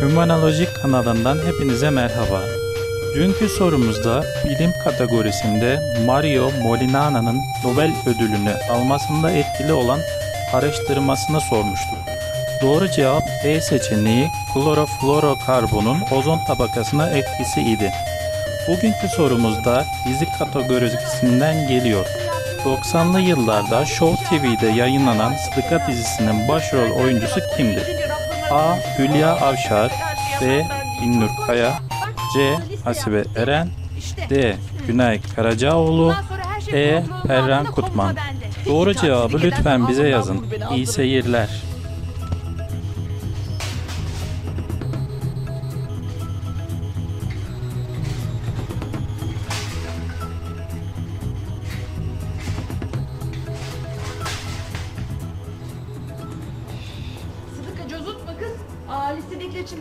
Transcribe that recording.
Humanolojik kanalından hepinize merhaba. Dünkü sorumuzda bilim kategorisinde Mario Molinana'nın Nobel ödülünü almasında etkili olan araştırmasını sormuştuk. Doğru cevap E seçeneği kloroflorokarbonun ozon tabakasına etkisi idi. Bugünkü sorumuzda dizi kategorisinden geliyor. 90'lı yıllarda Show TV'de yayınlanan Sıdıka dizisinin başrol oyuncusu kimdir? A. Hülya Avşar B. Binnur Kaya C. Hasibe Eren D. Günay Karacaoğlu E. Perran Kutman Doğru cevabı lütfen bize yazın. İyi seyirler. Sıdıka cozutma kız. Aa listedeki için